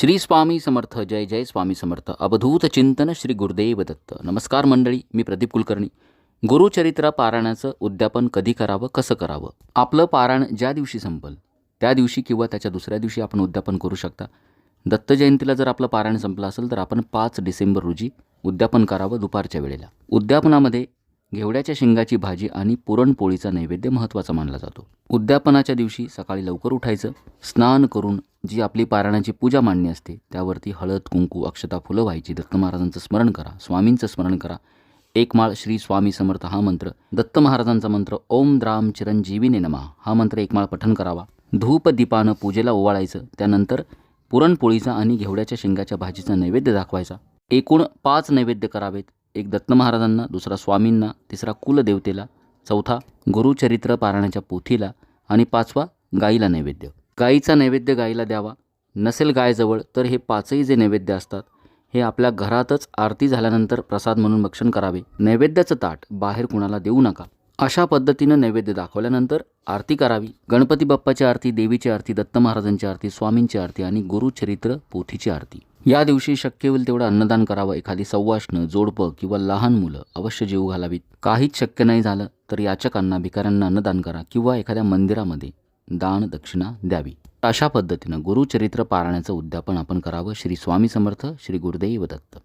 श्री स्वामी समर्थ जय जय स्वामी समर्थ. अवधूत चिंतन श्री गुरुदेव दत्त. नमस्कार मंडळी मी प्रदीप कुलकर्णी. गुरुचरित्र पारायणाचं उद्यापन कधी करावं कसं करावं? आपलं पारायण ज्या दिवशी संपल त्या दिवशी किंवा त्याच्या दुसऱ्या दिवशी आपण उद्यापन करू शकता. दत्त जयंतीला जर आपलं पारायण संपलं असेल तर आपण पाच डिसेंबर रोजी उद्यापन करावं दुपारच्या वेळेला. उद्यापनामध्ये घेवड्याच्या शेंगाची भाजी आणि पुरणपोळीचा नैवेद्य महत्त्वाचा मानला जातो. उद्यापनाच्या दिवशी सकाळी लवकर उठायचं स्नान करून जी आपली पारायणाची पूजा मांडणी असते त्यावरती हळद कुंकू अक्षता फुलं व्हायची. दत्त महाराजांचं स्मरण करा स्वामींचं स्मरण करा. एक माळ श्री स्वामी समर्थ हा मंत्र. दत्त महाराजांचा मंत्र ओम द्राम चिरंजीवीने नमा. हा मंत्र एक माळ पठण करावा. धूप दीपानं पूजेला ओवाळायचं त्यानंतर पुरणपोळीचा आणि घेवड्याच्या शेंगाच्या भाजीचा नैवेद्य दाखवायचा. एकूण पाच नैवेद्य करावेत. एक दत्त महाराजांना दुसरा स्वामींना तिसरा कुलदेवतेला चौथा गुरुचरित्र पारायणाच्या पोथीला आणि पाचवा गाईला नैवेद्य. गाईचा नैवेद्य गाईला द्यावा. नसेल गायजवळ तर हे पाचही जे नैवेद्य असतात हे आपल्या घरातच आरती झाल्यानंतर प्रसाद म्हणून भक्षण करावे. नैवेद्याचं ताट बाहेर कुणाला देऊ नका. अशा पद्धतीनं नैवेद्य दाखवल्यानंतर आरती करावी. गणपती बाप्पाची आरती देवीची आरती दत्त महाराजांची आरती स्वामींची आरती आणि गुरुचरित्र पोथीची आरती. या दिवशी शक्य होईल तेवढं अन्नदान करावं. एखादी सव्वाष्ण जोडपं किंवा लहान मुलं अवश्य जीव घालावीत. काहीच शक्य नाही झालं तर याचकांना भिकाऱ्यांना अन्नदान करा किंवा एखाद्या मंदिरामध्ये दान दक्षिणा द्यावी. अशा पद्धतीनं गुरुचरित्र पारायणाचं उद्यापन आपण करावं. श्री स्वामी समर्थ श्री गुरुदेव दत्त.